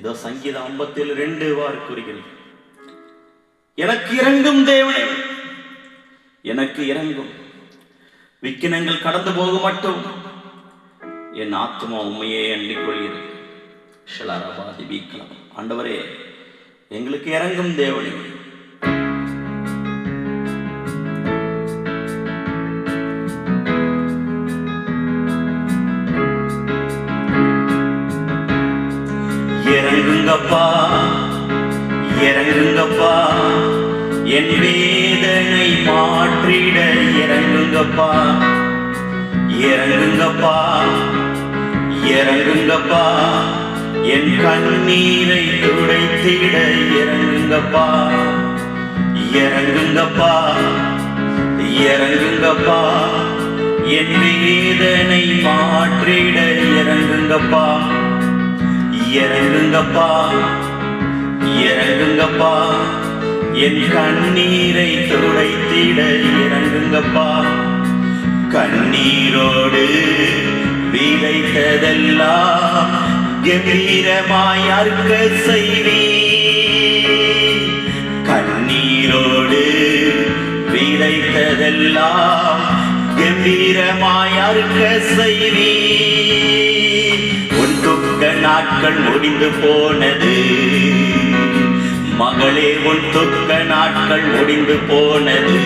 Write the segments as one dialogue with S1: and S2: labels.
S1: இதோ சங்கீதம் ஐம்பத்தில் ரெண்டு வார் கூறுகிறது. எனக்கு இறங்கும் தேவனே. எனக்கு இறங்கும் விக்கினங்கள் கடந்து போக மட்டும். என் ஆத்மா உண்மையே அண்டிக்கொள்கிறது. ஆண்டவரே எங்களுக்கு இறங்கும் தேவனே. இறங்குங்கப்பா இறங்குங்கப்பா. என் வேதனை மாற்றிட இறங்குங்கப்பா. இறங்குங்கப்பா. இறங்குங்கப்பா. என் கண்ணீரை துடைத்திட இறங்குங்கப்பா. இறங்குங்கப்பா. இறங்குங்கப்பா. என் வேதனை மாற்றிட இறங்குங்கப்பா. இறங்குங்கப்பா இறங்குங்கப்பா. என் கண்ணீரை துடைத்திட இறங்குங்கப்பா. கண்ணீரோடு விதைத்ததெல்லாம் கம்பீரமாய் அறுக்க செய்வி கண்ணீரோடு விதைத்ததெல்லாம் கம்பீரமாய் செய்வீ நாட்கள் முடிந்து போனது. மகளே உன் துக்க நாட்கள் முடிந்து போனது.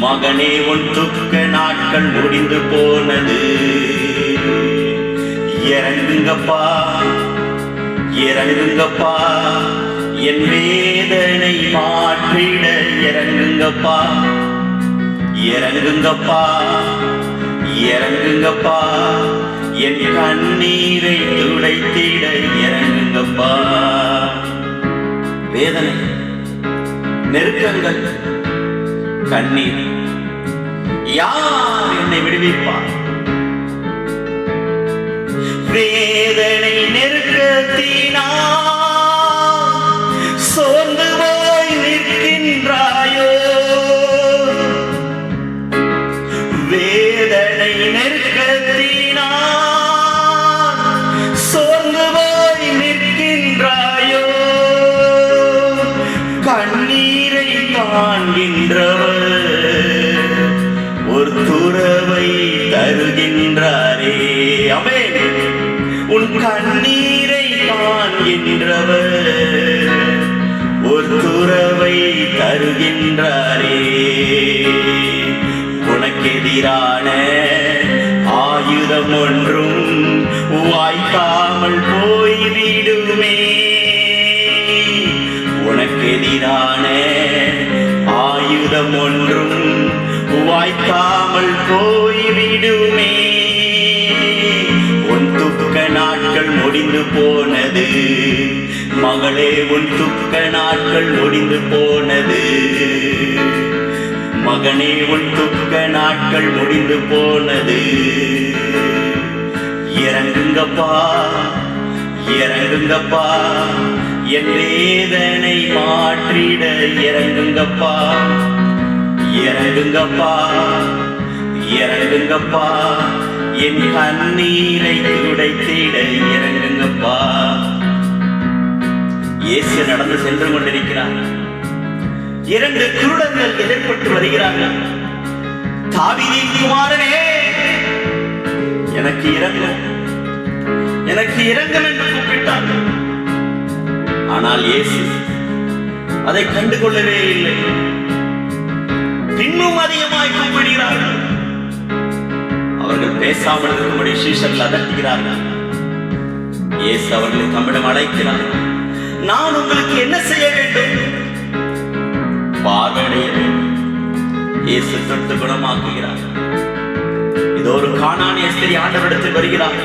S1: மகனே உன் துக்க நாட்கள் முடிந்து போனது. இறங்குங்கப்பா இறங்குங்கப்பா என் வேதனை மாற்றிட. இறங்குங்கப்பா இறங்குங்கப்பா இறங்குங்கப்பா. என் கண்ணீரை துடைத்திட இறங்குங்கப்பா. வேதனை நெருக்கங்கள் கண்ணீர் யார் என்னை விடுவிப்பார் என்றாரே உனக்கெதிரான ஆயுதம் ஒன்றும் வாய்க்காமல் போய்விடுமே. உனக்கெதிரான ஆயுதம் ஒன்றும் வாய்க்காமல் போய்விடுமே. உன் துக்க நாட்கள் முடிந்து போனது மகளே உன் துக்க நாட்கள் முடிந்து போனது. மகனே உன் துக்க நாட்கள் முடிந்து போனது. இறங்குங்கப்பா இறங்குங்கப்பா என் வேதனை மாற்றிட இறங்குங்கப்பா. இறங்குங்கப்பா இறங்குங்கப்பா என் கண்ணீரை துடைத்திட இறங்குங்கப்பா. இயேசு நடந்து சென்று கொண்டிருக்கிறார். இரண்டு குருடர்கள் எதிர்பட்டு வருகிறார்கள். தாவிதின் குமாரனே எனக்கு இறங்கும் எனக்கு இறங்கும் என்று கூப்பிட்டார்கள். ஆனால் இயேசு அதை கண்டுகொள்ளவே இல்லை. இன்னும் அதிகமாய் கூப்பிடுகிறார்கள். அவர்கள் பேசாமல் இருக்கும்படி சீசர்கள் அதட்டுகிறார்கள். இயேசு அவர்களை தம்மிடம் அழைக்கிறார்கள் நான் உங்களுக்கு என்ன செய்ய வேண்டும்? பார்வையடைய வேண்டும் இயேசு தொட்டு குணமாக்குகிறார். இதோ ஒரு காணானிய ஸ்திரி ஆண்டவரிடத்தில் வருகிறார்.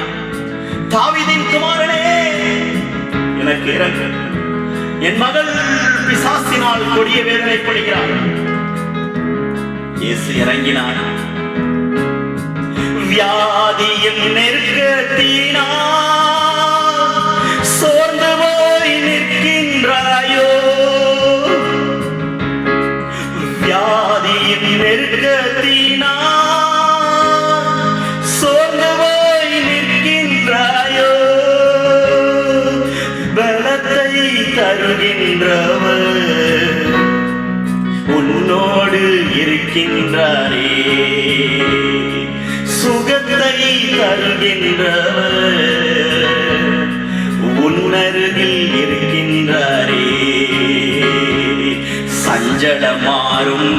S1: தாவிதின் குமாரனே எனக்கு இறங்கு. என் மகள் பிசாசினால் கொடிய வேதனைப்படுகிறார். இயேசு இறங்கினார். வியாதியின் நெருக்கத்தினால் இருக்கின்றாரே சுகத்தை தருகின்றவர் உன்னருகில் இருக்கின்றாரே. சஞ்சலம் மாறும்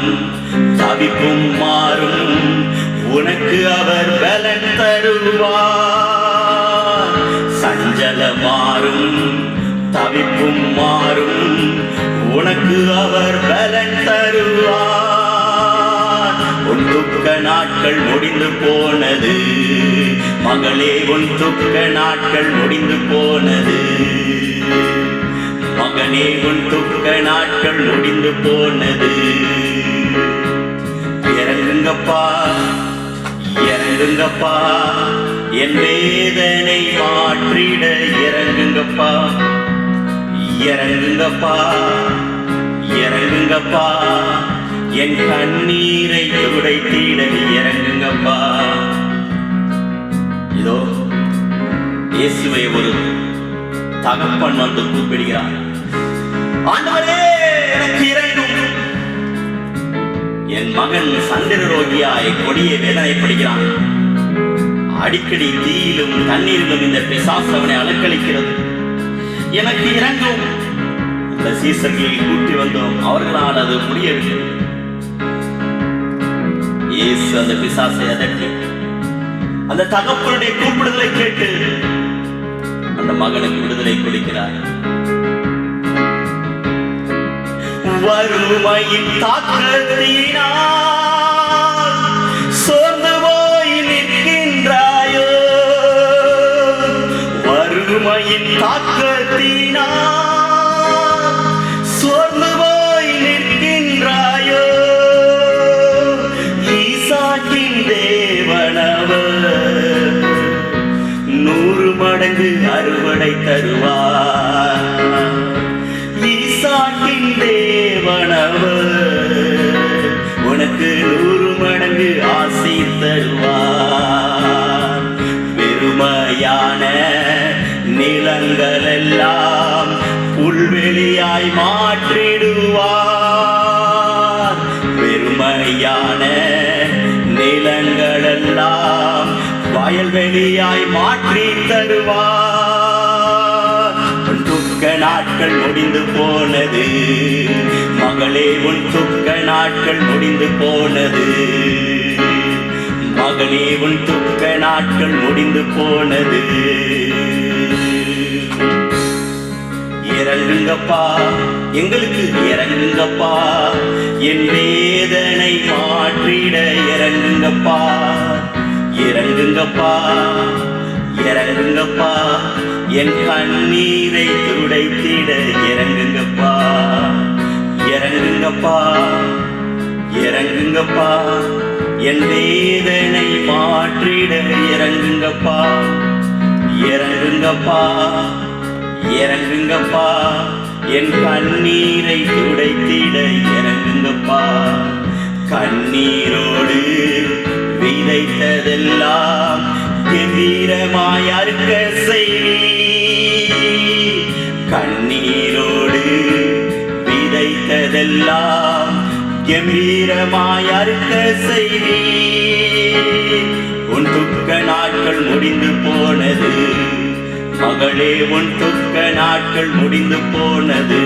S1: தவிப்பும் மாறும் உனக்கு அவர் பலன் தருவார். சஞ்சலம் மாறும் தவிப்பும் மாறும் உனக்கு அவர் பலன் தருவார். துக்க நாட்கள் முடிந்து போனது. மகளே உன் துக்க நாட்கள் முடிந்து போனது. மகனே உன் துக்க நாட்கள் முடிந்து போனது. இறங்குங்கப்பா இறங்குங்கப்பா என் வேதனை மாற்றிட இறங்குங்கப்பா. இறங்குங்கப்பா இறங்குங்கப்பா. என் கண்ணீரை துடைத்திட இறங்குங்கப்பா. இதோ இயேசுவை ஒரு தகப்பன் வந்து கூப்பிடுகிறார். ஆண்டவரே எனக்கு இறங்கும் என் மகன் சந்திர ரோகியாய் கொடிய வேதனைப்படுகிறான். அடிக்கடி தீயிலும் தண்ணீரிலும் இந்த பிசாசு அவனை அலக்களிக்கிறது எனக்கு இறங்கும். இந்த சீசர்களை கூட்டி வந்தோம். அவர்களால் அது முடியவில்லை. இயேசு அந்த பிசாசை அதட்டி. அந்த தகப்பனுடைய கூப்பிடுதலை கேட்டு அந்த மகனுக்கு விடுதலை கொடுக்கிறார். வறுமையின் தாக்கத்தினால் சோர்ந்து போய் நிற்கின்றாயோ? வறுமையின் தாக்க அறுவடை தருவார். ஈசாக்கின் தேவனவர் உனக்கு நூறு மடங்கு ஆசி தருவார். பெருமையான நிலங்கள் எல்லாம் புல்வெளியாய் மாற்றிடுவார். பெருமையான நிலங்களெல்லாம் வயல்வெளியாய் மாற்றி தருவார். நாட்கள் முடிந்து போனது. மகளே உன் துக்க நாட்கள் முடிந்து போனது. மகளே உன் துக்க நாட்கள் முடிந்து போனது. இறங்குங்கப்பா எங்களுக்கு இறங்குங்கப்பா. என் வேதனை மாற்றிட இறங்குங்கப்பா. இறங்குங்கப்பா இறங்குங்கப்பா. என் கண்ணீரை துடைத்திட இறங்குங்கப்பா இறங்குங்கப்பா இறங்குங்கப்பா. என் வேதனை மாற்றிட இறங்குங்கப்பா இறங்குங்கப்பா இறங்குங்கப்பா. என் கண்ணீரை துடைத்திட இறங்குங்கப்பா கண்ணீரோடு விதைத்ததெல்லாம் கம்பீரமாய் செய்வீர் எல்லாம் கம்பீரமாய் அறுக்க செய்தி உன் துக்க நாட்கள் முடிந்து போனது. மகளே உன் துக்க நாட்கள் முடிந்து போனது.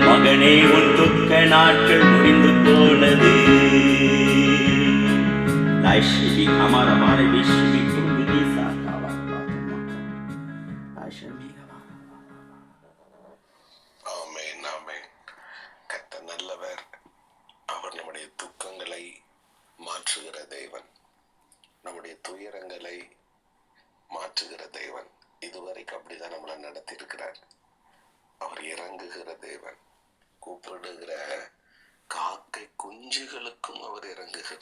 S1: மகனே உன் துக்க நாட்கள் முடிந்து போனது. Lascivi amare amare viscivi kurgudi sakava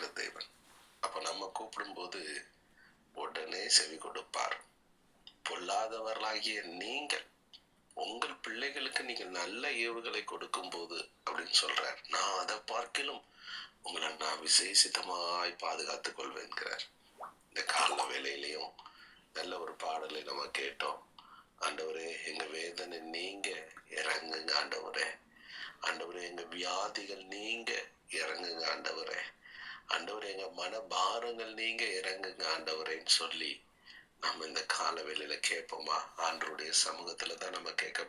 S2: இறங்குகிற தேவன். அப்போ நம்ம கூப்பிடும்போது உடனே செவி கொடுப்பார். பொல்லாதவர்களாகிய நீங்கள் உங்கள் பிள்ளைகளுக்கு நீங்கள் நல்ல ஏவுகளை கொடுக்கும் போது அப்படின்னு சொல்றார். நான் அதை பார்க்கிலும் உங்களை நான் விசேஷித்தமாய் பாதுகாத்துக் கொள்வேன்கிறார். இந்த கால வேலையிலையும் நல்ல ஒரு பாடலை நம்ம கேட்டோம். ஆண்டவரே எங்க வேதனை நீங்க இறங்குங்க ஆண்டவரே. ஆண்டவரே எங்க வியாதிகள் நீங்க இறங்குங்க ஆண்டவரே. ஆண்டவர் எங்க மனபாரங்கள் நீங்க இறங்குங்க ஆண்டவரேன்னு சொல்லி நம்ம இந்த காலவெளியில கேட்போமா? ஆண்டருடைய சமூகத்துல தான் நம்ம கேட்க